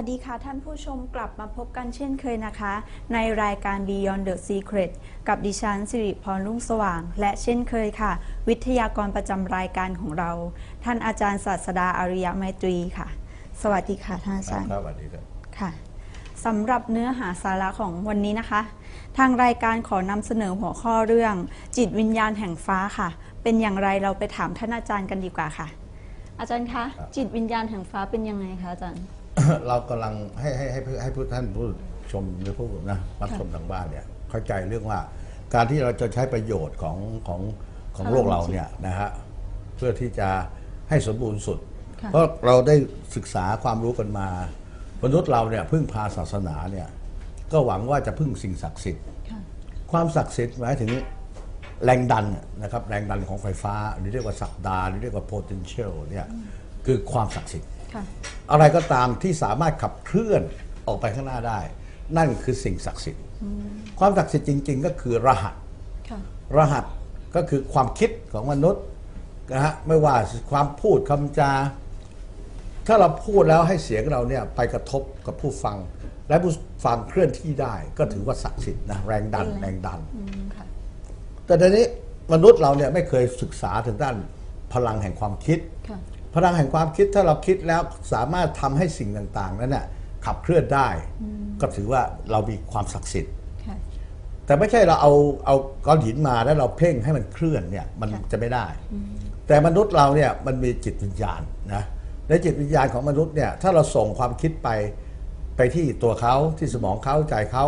วัสดีค่ะท่านผู้ชมกลับมาพบกันเช่นเคยนะคะ ในรายการ Beyond the Secret กับดิฉันสิริพรรุ่งสว่าง และเช่นเคยค่ะ วิทยากรประจำรายการของเรา ท่านอาจารย์ศาสดาอาริยไมตรีค่ะ สวัสดีค่ะท่านอาจารย์ครับสวัสดีครับค่ะสำหรับเนื้อหาสาระของวันนี้นะคะ ทางรายการขอนำเสนอหัวข้อเรื่อง จิตวิญญาณแห่งฟ้าค่ะ เป็นอย่างไรเราไปถามท่านอาจารย์กันดีกว่าค่ะ อาจารย์คะครับจิตวิญญาณแห่งฟ้าเป็นยังไงคะอาจารย์ เรากำลังให้ให้ให้ให้ผู้ท่านผู้ชมหรือผู้นะรับชมทางบ้านเนี่ยเข้าใจเรื่องว่าการที่เราจะใช้ประโยชน์ของของของโลกเราเนี่ยนะฮะเพื่อที่จะให้สมบูรณ์สุด ค่ะ เพราะเราได้ศึกษาความรู้กันมา มนุษย์เราเนี่ยพึ่งพาศาสนาเนี่ยก็หวังว่าจะพึ่งสิ่งศักดิ์สิทธิ์ ค่ะความศักดิ์สิทธิ์หมายถึงแรงดันนะครับแรงดันของไฟฟ้าหรือเรียกว่าศักดาหรือเรียกว่า potential เนี่ยคือความศักดิ์สิทธิ์ค่ะ อะไรก็ตามที่สามารถขับเคลื่อนออกไปข้างหน้าได้ นั่นคือสิ่งศักดิ์สิทธิ์ ความศักดิ์สิทธิ์จริง ๆ ก็คือรหัสค่ะรหัสก็คือความคิดของมนุษย์นะฮะไม่ว่าความพูดคำจา ถ้าเราพูดแล้วให้เสียงเราเนี่ยไปกระทบกับผู้ฟัง และผู้ฟังเคลื่อนที่ได้ ก็ถือว่าศักดิ์สิทธิ์นะแรงดันเป็นแรงแรงดันอืมค่ะแต่ทีนี้มนุษย์เราเนี่ยไม่เคยศึกษาถึงด้านพลังแห่งความคิดค่ะ พลังแห่งความคิดถ้าเราคิดแล้วสามารถทำให้สิ่งต่างๆ นั้นน่ะขับเคลื่อนได้ ก็ถือว่าเรามีความศักดิ์สิทธิ์ค่ะแต่ไม่ใช่เราเอาเอาก้อนหินมาแล้วเราเพ่งให้มันเคลื่อนเนี่ยมันค่ะจะไม่ได้ แต่มนุษย์เราเนี่ยมันมีจิตวิญญาณนะในจิตวิญญาณของมนุษย์เนี่ยถ้าเราส่งความคิดไปไปที่ตัวเขาที่สมองเขาใจเขา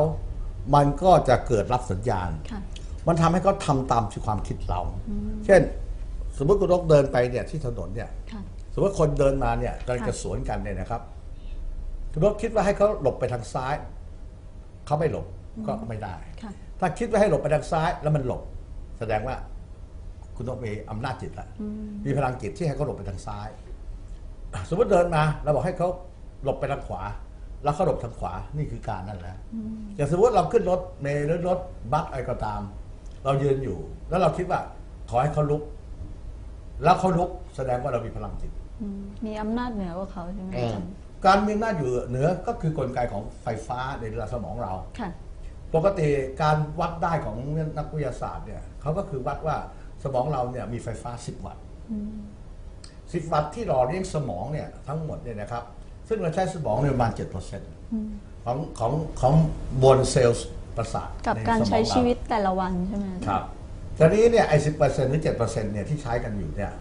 มันก็จะเกิดรับสัญญาณค่ะมันทำให้เขาทำตามที่ความคิดเรา เช่น สมมติคุณนกเดินไปเนี่ยที่ถนนเนี่ยค่ะ สมมติว่าคนเดินมาเนี่ยกำลังค่ะจะสวนกันเนี่ยนะครับคุณนกคิดว่าให้เขาหลบไปทางซ้าย เขาไม่หลบก็ไม่ได้ ค่ะถ้าคิดว่าให้หลบไปทางซ้าย แล้วมันหลบ แสดงว่า คุณต้องมีอำนาจจิตละมีพลังจิตที่ให้เขาหลบไปทางซ้าย สมมติเดินมาเราบอกให้เขาหลบไปทางขวา แล้วเขาหลบทางขวานี่คือการนั่นแหละอย่างสมมติเราขึ้นรถเมล์หรือรถบัสอะไรก็ตาม เรายืนอยู่ แล้วเราคิดว่าขอให้เขาลุก แล้วเขาลุกแสดงว่าเรามีพลังจิตอืมมีอำนาจเหนือกว่าเขาใช่ไหมอาจารย์การมีอำนาจอยู่เหนือก็คือกลไกของไฟฟ้าในระดับสมองเรา ค่ะ ปกติการวัดได้ของนักวิทยาศาสตร์เนี่ยเขาก็คือวัดว่าสมองเราเนี่ยมีไฟฟ้า 10 วัตต์10 วัตต์ที่หล่อเลี้ยงสมองเนี่ยทั้งหมดเนี่ยนะครับ ซึ่งเราใช้สมองเนี่ยประมาณ7%ของของของบนเซลล์ประสาทกับในการสมองใช้เชีวิตแต่ละวันใช่ไหมอาจารย์ ครับ ตอนนี้เนี่ยไอ้สิหรือ7%เนี่ยที่ใช้กันอยู่เนี่ย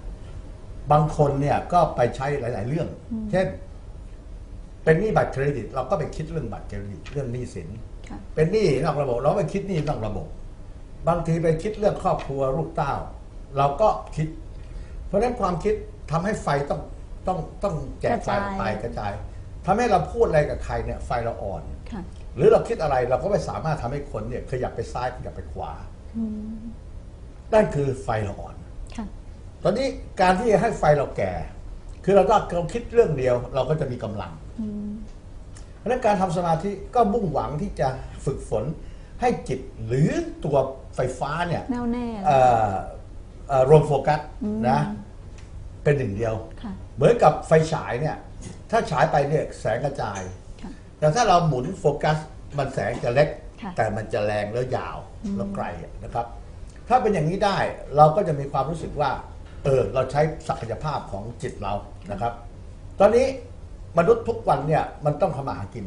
บางคนเนี่ยก็ไปใช้หลาย ๆ เรื่อง เช่น เป็นหนี้บัตรเครดิต เราก็ไปคิดเรื่องบัตรเครดิตเรื่องหนี้สินค่ะเป็นหนี้นอกระบบ เราไปคิดหนี้นอกระบบ บางทีไปคิดเรื่องครอบครัวลูกเต้า เราก็คิด เพราะฉะนั้นความคิดทำให้ไฟต้องต้องต้องแจกไฟออกไปกระจายทำให้เราพูดอะไรกับใครเนี่ยไฟเราอ่อนค่ะหรือเราคิดอะไรเราก็ไม่สามารถทำให้คนเนี่ยขยับไปซ้ายขยับไปขวา นั่นคือไฟเราอ่อน ค่ะ ตอนนี้การที่จะให้ไฟเราแก่ คือเราต้องเราคิดเรื่องเดียว เราก็จะมีกำลังเพราะฉะนั้นการทำสมาธิก็มุ่งหวังที่จะฝึกฝนให้จิตหรือตัวไฟฟ้าเนี่ยแน่วแน่เอ่อเอ่อรวมโฟกัสนะเป็นหนึ่งเดียว ค่ะ เหมือนกับไฟฉายเนี่ย ถ้าฉายไปเนี่ยแสงกระจาย ค่ะ แต่ถ้าเราหมุนโฟกัส มันแสงจะเล็ก ค่ะแต่มันจะแรงแล้วยาวแล้วไกลนะครับ ถ้าเป็นอย่างนี้ได้เราก็จะมีความรู้สึกว่าเออเราใช้ศักยภาพของจิตเรานะครับ ตอนนี้มนุษย์ทุกวันเนี่ยมันต้องทำมาหากิน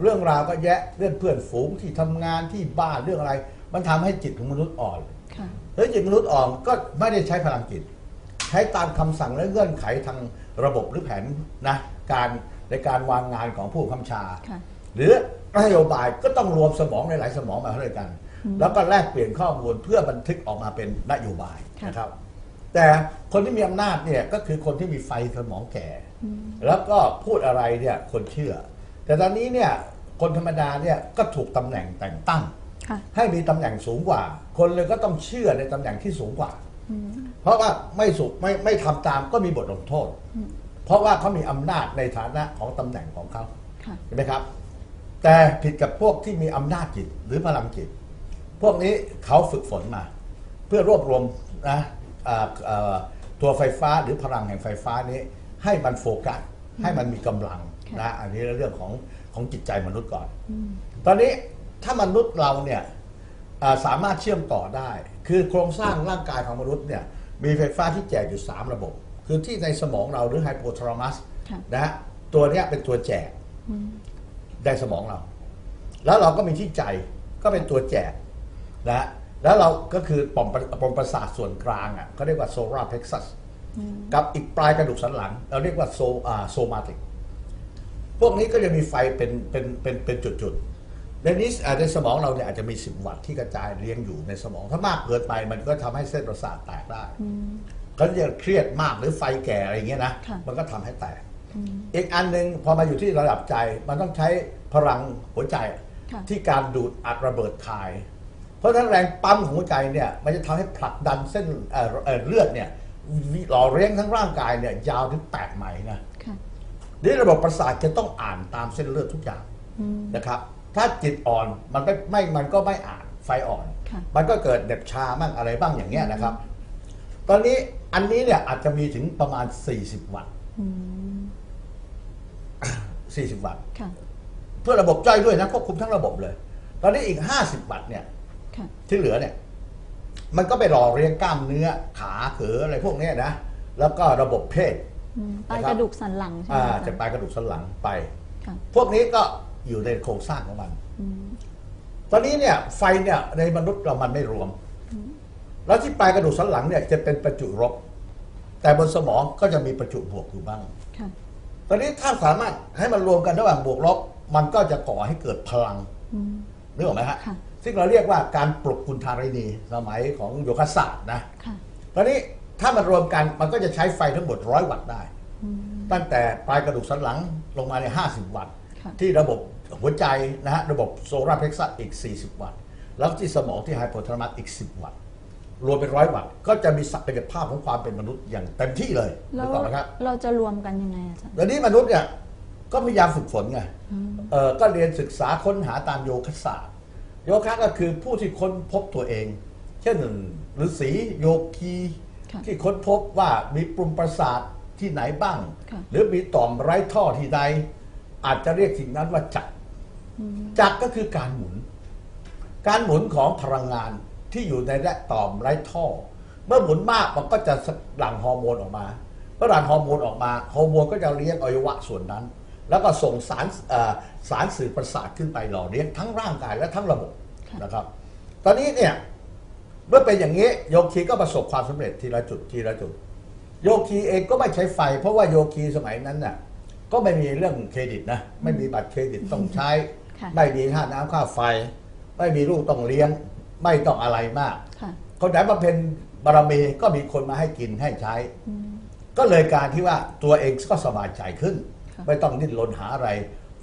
เรื่องราวก็แยะเรื่องเพื่อนฝูงที่ทำงานที่บ้านเรื่องอะไร มันทำให้จิตของมนุษย์อ่อน ค่ะแล้วจิตมนุษย์อ่อนก็ไม่ได้ใช้พลังจิต ใช้ตามคำสั่งและเงื่อนไขทางระบบหรือแผนนะการในการวางงานของผู้บังคับบัญชา ค่ะ หรือนโยบายก็ต้องรวมสมองในหลายสมองมาด้วยกัน แล้วก็แลกเปลี่ยนข้อมูลเพื่อบันทึกออกมาเป็นนโยบายค่ะนะครับ แต่คนที่มีอำนาจเนี่ยก็คือคนที่มีไฟสมองแก่ แล้วก็พูดอะไรเนี่ยคนเชื่อ แต่ตอนนี้เนี่ยคนธรรมดาเนี่ยก็ถูกตำแหน่งแต่งตั้งค่ะให้มีตำแหน่งสูงกว่า คนเลยก็ต้องเชื่อในตำแหน่งที่สูงกว่า เพราะว่าไม่สุไม่ไม่ทำตามก็มีบทลงโทษ เพราะว่าเขามีอำนาจในฐานะของตำแหน่งของเขาค่ะเห็นไหมครับ แต่ผิดกับพวกที่มีอำนาจจิตหรือพลังจิต พวกนี้เขาฝึกฝนมา เพื่อรวบรวมนะอ่าอ่าตัวไฟฟ้าหรือพลังแห่งไฟฟ้านี้ให้มันโฟกัสให้มันมีกำลังค่ะนะอันนี้เรื่องของของจิตใจมนุษย์ก่อน ตอนนี้ถ้ามนุษย์เราเนี่ยอ่าสามารถเชื่อมต่อได้ คือโครงสร้างร่างกายของมนุษย์เนี่ยมีไฟฟ้าที่แจกอยู่ 3 ระบบ คือที่ในสมองเราหรือไฮโปทาลามัสค่ะนะฮะตัวเนี้ยเป็นตัวแจกในสมองเรา แล้วเราก็มีที่ใจก็เป็นตัวแจก นะฮะแล้วเราก็คือปมประปมประสาทส่วนกลางอะเขาเรียกว่าโซลาร์เพ x ซัสกับอีกปลายกระดูกสันหลัง เราเรียกว่าโซอ่าโซมาติกพวกนี้ก็จะมีไฟเป็นเป็นเป็นเป็นจุดๆในนี้อ่าในสมองเราเนี่ยอาจจะมี10วัตต์ที่กระจายเลี้ยงอยู่ในสมอง ถ้ามากเกินไปมันก็ทำให้เส้นประสาทแตกได้ก็จะเครียดมากหรือไฟแก่อะไรอย่างเงี้ยนะค่ะมันก็ทำให้แตกอีกอันหนึ่งพอมาอยู่ที่ระดับใจมันต้องใช้พลังหัวใจค่ะที่การดูดอัดระเบิดคาย เพราะฉะนั้นแรงปั๊มของหัวใจเนี่ยมันจะทำให้ผลักดันเส้นเอ่อเอ่อเลือดเนี่ยหล่อเลี้ยงทั้งร่างกายเนี่ยยาวถึง8ไหมนะค่ะนี่ระบบประสาทจะต้องอ่านตามเส้นเลือดทุกอย่างนะครับ ถ้าจิตอ่อนมันไม่ไม่มันก็ไม่อ่านไฟอ่อน ค่ะ มันก็เกิดเหน็บชาบ้างอะไรบ้างอย่างเงี้ยนะครับ ตอนนี้อันนี้เนี่ยอาจจะมีถึงประมาณ 40 วัตต์40 วัตต์ ค่ะ เพื่อระบบย่อยด้วยนะควบคุมทั้งระบบเลย ตอนนี้อีก 50 วัตต์เนี่ยค่ะ ที่เหลือเนี่ย มันก็ไปหล่อเรียงกล้ามเนื้อขาเขออะไรพวกเนี้ยนะ แล้วก็ระบบเพศอืมปลายนะครับกระดูกสันหลังใช่ไหมอ่าอาจะจารย์ปลายกระดูกสันหลังไปค่ะพวกนี้ก็อยู่ในโครงสร้างของมันตอนนี้เนี่ย ไฟเนี่ยในมนุษย์เรามันไม่รวม แล้วที่ปลายกระดูกสันหลังเนี่ยจะเป็นประจุลบแต่บนสมองก็จะมีประจุบวกอยู่บ้างค่ะตอนนี้ถ้าสามารถให้มันรวมกันระหว่างบวกลบมันก็จะก่อให้เกิดพลังนึกออกไหมฮะค่ะ ซึ่งเราเรียกว่าการปลุกกุณธารินีสมัยของโยคะศาสตร์นะค่ะ ตอนนี้ถ้ามันรวมกันมันก็จะใช้ไฟทั้งหมดร้อยวัตต์ได้ตั้งแต่ปลายกระดูกสันหลังลงมาใน 50 วัตต์ ค่ะ ที่ระบบหัวใจนะฮะระบบโซลาร์เพล็กซัสอีก 40 วัตต์ แล้วที่สมองที่ไฮโปทาลามัสอีก 10 วัตต์ รวมเป็นร้อยวัตต์ก็จะมีศักยภาพของความเป็นมนุษย์อย่างเต็มที่เลยแล้นึวกออกไหมครับ เราจะรวมกันยังไงอาจารย์ แล้วนี้มนุษย์เนี่ยก็พยายามฝึกฝนไงเออก็เรียนศึกษาค้นหาตามโยคะศาสตร์ โยคะก็คือผู้ที่ค้นพบตัวเอง เช่นฤาษีโยคีค่ะที่ค้นพบว่ามีปรุมประสาทที่ไหนบ้าง ค่ะ หรือมีต่อมไร้ท่อที่ใด อาจจะเรียกสิ่งนั้นว่าจักรจักรก็คือการหมุน การหมุนของพลังงานที่อยู่ในและต่อมไร้ท่อ เมื่อหมุนมากมันก็จะหลั่งฮอร์โมนออกมา เมื่อหลั่งฮอร์โมนออกมาฮอร์โมนก็จะเลี้ยงอวัยวะส่วนนั้น แล้วก็ส่งสารเอ่อสารสื่อประสาทขึ้นไปหล่อเลี้ยงทั้งร่างกายและทั้งระบบ ค่ะนะครับ ตอนนี้เนี่ยเมื่อเป็นอย่างนี้โยคีก็ประสบความสำเร็จทีละจุดทีละจุด โยคีเองก็ไม่ใช้ไฟ เพราะว่าโยคีสมัยนั้นน่ะก็ไม่มีเรื่องเครดิตนะไม่มีบัตรเครดิตต้องใช้ ค่ะ ไม่มีค่าน้ำค่าไฟ ไม่มีลูกต้องเลี้ยง ไม่ต้องอะไรมาก ค่ะคนไหนบำเพ็ญบารมีก็มีคนมาให้กินให้ใช้ก็เลยการที่ว่าตัวเองก็สบายใจขึ้น ค่ะ ไม่ต้องดิ้นรนหาอะไร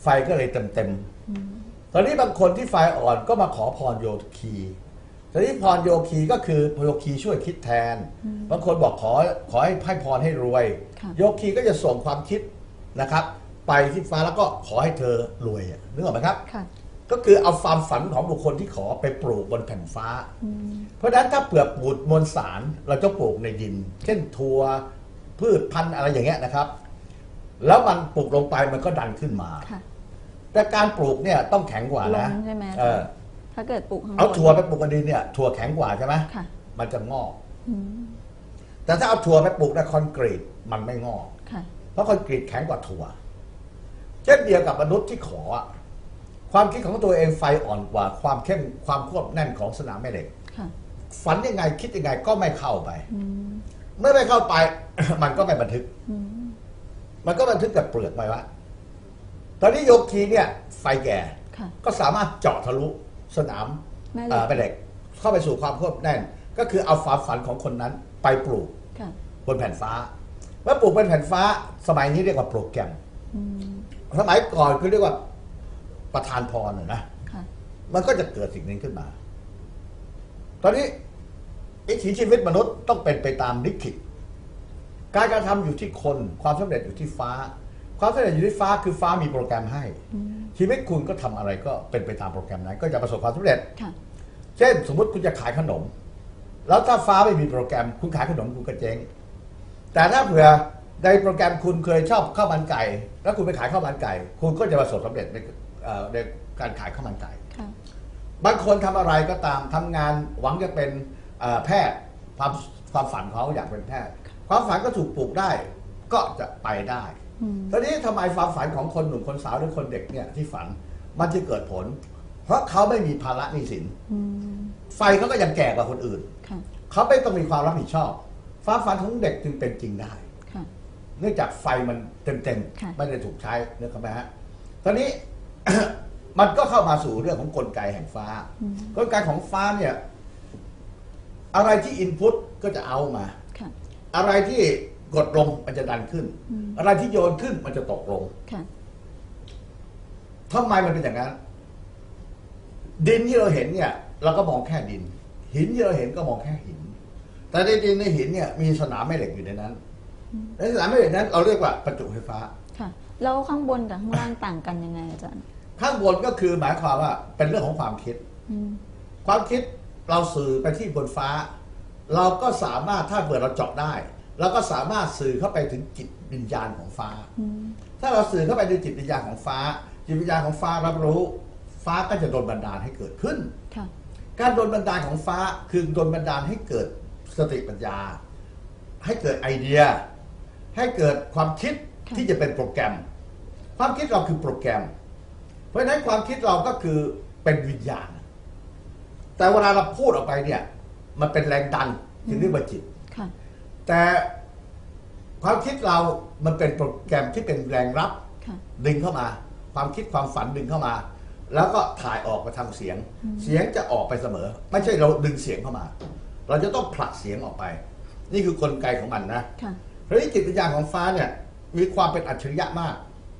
ไฟก็เลยเต็มเต็มๆ ตอนนี้บางคนที่ไฟอ่อนก็มาขอพรโยคีตอนนี้พรโยคีก็คือโยคีช่วยคิดแทน บางคนบอกขอขอให้ให้พรให้รวยค่ะโยคีก็จะส่งความคิดนะครับ ไปที่ฟ้าแล้วก็ขอให้เธอรวยอะนึกออกไหมครับค่ะก็คือเอาความฝันของบุคคลที่ขอไปปลูกบนแผ่นฟ้า เพราะฉะนั้นถ้าเปลือกปลูกมวลสารเราจะปลูกในดิน เช่นถั่วพืชพันธุ์อะไรอย่างเงี้ยนะครับ แล้วมันปลูกลงไปมันก็ดันขึ้นมาค่ะ แต่การปลูกเนี่ยต้องแข็งกว่าลนะงใช่ไหมอาเอจารอย์ถ้าเกิดปลูกข้างบนเอาถั่วไปปลูกในดินเนี่ยถั่วแข็งกว่าใช่ไหมค่ะมันจะงอกแต่ถ้าเอาถั่วไปปลูกในคอนกรีตมันไม่งอก ค่ะ เพราะคอนกรีตแข็งกว่าถั่วเช่นเดียวกับมนุษย์ที่ขออะความคิดของตัวเองไฟอ่อนกว่า ความเข้มความควบแน่นของสนามแม่เหล็ก ค่ะฝันยังไงคิดยังไงก็ไม่เข้าไปเมื่อไม่เข้าไป มันก็ไม่บันทึกมันก็บันทึกกับเปลือกไว้ว่า ตอนนี้โยคีเนี่ยไฟแก่ค่ะก็สามารถเจาะทะลุสนามแม่เหล็ก เอ่อแม่เหล็ก เข้าไปสู่ความควบแน่น ก็คือเอาความฝันของคนนั้นไปปลูกค่ะบนแผ่นฟ้าเมื่อปลูกบนแผ่นฟ้า สมัยนี้เรียกว่าโปรแกรมสมัยก่อนคือเรียกว่าประธานพรน่ะนะ ค่ะ มันก็จะเกิดสิ่งนี้ขึ้นมา ตอนนี้วิถีชีวิตมนุษย์ต้องเป็นไปตามลิขิต การกระทำอยู่ที่คน ความสำเร็จอยู่ที่ฟ้า ความสำเร็จอยู่ที่ฟ้าคือฟ้ามีโปรแกรมให้ ชีวิตคุณก็ทำอะไรก็เป็นไปตามโปรแกรมนั้น ก็จะประสบความสำเร็จค่ะเช่นสมมติคุณจะขายขนม แล้วถ้าฟ้าไม่มีโปรแกรม คุณขายขนมคุณก็เจ๊งแต่ถ้าเผื่อในโปรแกรมคุณเคยชอบข้าวมันไก่ แล้วคุณไปขายข้าวมันไก่ คุณก็จะประสบสำเร็จในเอ่อในการขายข้าวมันไก่ค่ะบางคนทำอะไรก็ตามทำงานหวังจะเป็นเอ่อแพทย์ความความฝันเขาอยากเป็นแพทย์ ความฝันก็ถูกปลูกได้ ก็จะไปได้ อืมตอนนี้ทำไมความฝันของคนหนุ่มคนสาวหรือคนเด็กเนี่ยที่ฝันมันจะเกิดผล เพราะเขาไม่มีภาระหนี้สินอืมไฟเขาก็ยังแก่กว่าคนอื่นค่ะเขาไม่ต้องมีความรับผิดชอบความฝันของเด็กจึงเป็นจริงได้ค่ะเนื่องจากไฟมันเต็มค่ะๆไม่ได้ถูกใช้นึกเข้าไหมฮะตอนนี้มันก็เข้ามาสู่เรื่องของกลไกแห่งฟ้า กลไกของฟ้าเนี่ย อะไรที่อินพุตก็จะเอามาค่ะอะไรที่ กดลงมันจะดันขึ้น อืม อะไรที่โยนขึ้นมันจะตกลงค่ะ ทำไมมันเป็นอย่างนั้น ดินที่เราเห็นเนี่ย เราก็มองแค่ดิน หินที่เราเห็นก็มองแค่หิน แต่ในดินในหินเนี่ยมีสนามแม่เหล็กอยู่ในนั้นในสนามแม่เหล็กนั้น เราเรียกว่าประจุไฟฟ้า ค่ะ แล้วข้างบนกับข้างล่างต่างกันยังไงอาจารย์ข้างบนก็คือหมายความว่าเป็นเรื่องของความคิด อืมความคิดเราสื่อไปที่บนฟ้า เราก็สามารถถ้าเปิดเราเจาะได้ เราก็สามารถสื่อเข้าไปถึงจิตวิญญาณของฟ้าอืมถ้าเราสื่อเข้าไปในจิตวิญญาณของฟ้า จิตวิญญาณของฟ้ารับรู้ ฟ้าก็จะโดนบันดาลให้เกิดขึ้นค่ะการโดนบันดาลของฟ้าคือโดนบันดาลให้เกิดสติปัญญา ให้เกิดไอเดีย ให้เกิดความคิดค่ะที่จะเป็นโปรแกรม ความคิดเราคือโปรแกรม เพราะฉะนั้นความคิดเราก็คือเป็นวิญญาณ แต่เวลาเราพูดออกไปเนี่ย มันเป็นแรงดันถึงเรียกว่าจิตค่ะ แต่ความคิดเรามันเป็นโปรแกรมที่เป็นแรงรับค่ะดึงเข้ามา ความคิดความฝันดึงเข้ามา แล้วก็ถ่ายออกมาทางเสียง เสียงจะออกไปเสมอ ไม่ใช่เราดึงเสียงเข้ามา เราจะต้องผลักเสียงออกไป นี่คือกลไกของมันนะค่ะเพราะฉะนี้จิตวิญญาณของฟ้าเนี่ย มีความเป็นอัจฉริยะมาก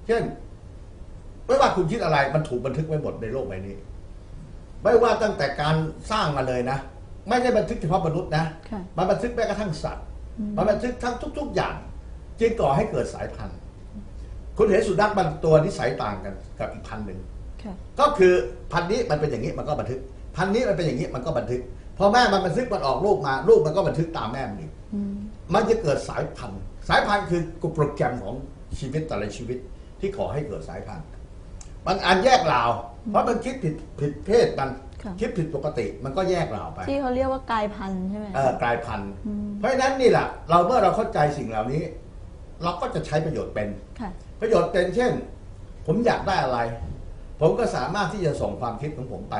เช่นไม่ว่าคุณคิดอะไรมันถูกบันทึกไว้หมดในโลกใบนี้ ไม่ว่าตั้งแต่การสร้างมาเลยนะ ไม่ได้บันทึกเฉพาะมนุษย์นะค่ะมันบันทึกแม้กระทั่งสัตว์ มันบันทึกทั้งทุก ๆ อย่าง จึงก่อให้เกิดสายพันธุ์ คุณเห็นสุนัขบางตัวนิสัยต่างกันกับอีกพันธุ์หนึ่งค่ะก็คือพันธุ์นี้มันเป็นอย่างนี้มันก็บันทึก พันธุ์นี้มันเป็นอย่างนี้มันก็บันทึกพอแม่มันบันทึกมันออกลูกมาลูกมันก็บันทึกตามแม่มันอีกอืมมันจะเกิดสายพันธุ์ สายพันธุ์คือโปรแกรมของชีวิตแต่ละชีวิตที่ขอให้เกิดสายพันธุ์ มันอันแยกราวเพราะมันคิดผิดผิดเพศมัน ค่ะคิดผิดปกติมันก็แยกราวไป ที่เขาเรียกว่ากลายพันธุ์ใช่ไหมเอ่อกลายพันธุ์อืมเพราะฉะนั้นนี่แหละเราเมื่อเราเข้าใจสิ่งเหล่านี้ เราก็จะใช้ประโยชน์เป็นค่ะประโยชน์เป็นเช่น ผมอยากได้อะไร ผมก็สามารถที่จะส่งความคิดของผมไป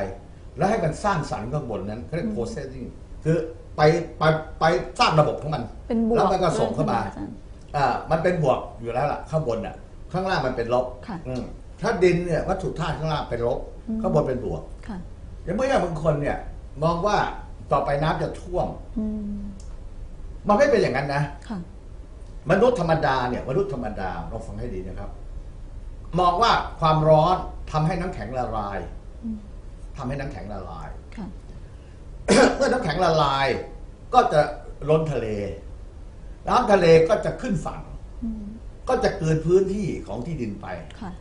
แล้วให้มันสร้างสรรค์ข้างบนนั้นเขาเรียก processing คือไปไปไปสร้างระบบของมันเป็นบวกแล้วมันก็ส่งเข้ามาด้วยใช่ไหอาจารย์อ่ามันเป็นบวกอยู่แล้วล่ะ ข้างบนอะ ข้างล่างมันเป็นลบค่ะอืมถ้าดินเนี่ยวัตถุธาตุข้างล่างเป็นลบอืมข้างบนเป็นบวก ค่ะอย่างเมื่อบางคนเนี่ย มองว่าต่อไปน้ำจะท่วม อืมมันไม่เป็นอย่างนั้นนะ ค่ะ มนุษย์ธรรมดาเนี่ยมนุษย์ธรรมดาลองฟังให้ดีนะครับ มองว่าความร้อนทำให้น้ำแข็งละลายอืม ทำให้น้ำแข็งละลาย ค่ะ เมื่อน้ำแข็งละลายก็จะล้นทะเล น้ำทะเลก็จะขึ้นฝั่ง อืม ก็จะเกินพื้นที่ของที่ดินไป ค่ะ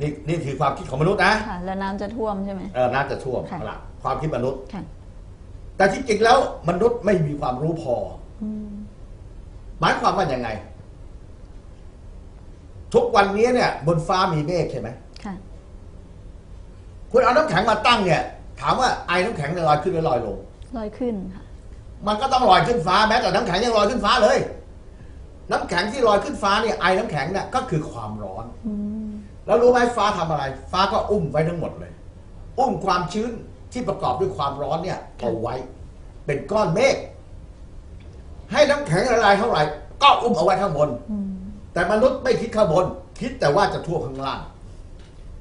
นี่นี่คือความคิดของมนุษย์นะค่ะ แล้วน้ำจะท่วมใช่ไหม เออน้ำจะท่วมค่ะ เอาละความคิดมนุษย์ ค่ะ แต่ที่จริงแล้วมนุษย์ไม่มีความรู้พอ อืม หมายความว่าอย่างไง ทุกวันนี้เนี่ย บนฟ้ามีเมฆใช่ไหมค่ะ คุณเอาน้ำแข็งมาตั้งเนี่ย ถามว่าไอ้น้ำแข็งจะลอยขึ้นหรือลอยลง ลอยขึ้นค่ะ มันก็ต้องลอยขึ้นฟ้าแม้แต่น้ำแข็งยังลอยขึ้นฟ้าเลย น้ำแข็งที่ลอยขึ้นฟ้าเนี่ยไอ้น้ำแข็งเนี่ยก็คือความร้อน อืม แล้วรู้ไหมฟ้าทำอะไร ฟ้าก็อุ้มไว้ทั้งหมดเลย อุ้มความชื้นที่ประกอบด้วยความร้อนเนี่ยเอาไว้ เป็นก้อนเมฆให้น้ำแข็งละลายเท่าไหร่ ก็อุ้มเอาไว้ข้างบนอืมแต่มนุษย์ไม่คิดข้างบน คิดแต่ว่าจะท่วมข้างล่าง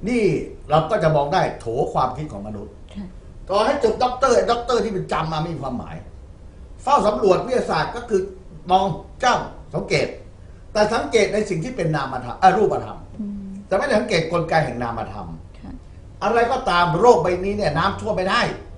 นี่เราก็จะมองได้โถความคิดของมนุษย์ค่ะต่อให้จบด็อกเตอร์ด็อกเตอร์ที่เป็นจำมาไม่มีความหมาย เฝ้าสำรวจวิทยาศาสตร์ก็คือมองจ้องสังเกต แต่สังเกตในสิ่งที่เป็นนามธรรมเอ่อรูปธรรมอืม แต่ไม่ได้สังเกตกลไกแห่งนามธรรมค่ะอะไรก็ตามโรคใบนี้เนี่ยน้ำท่วมไม่ได้อ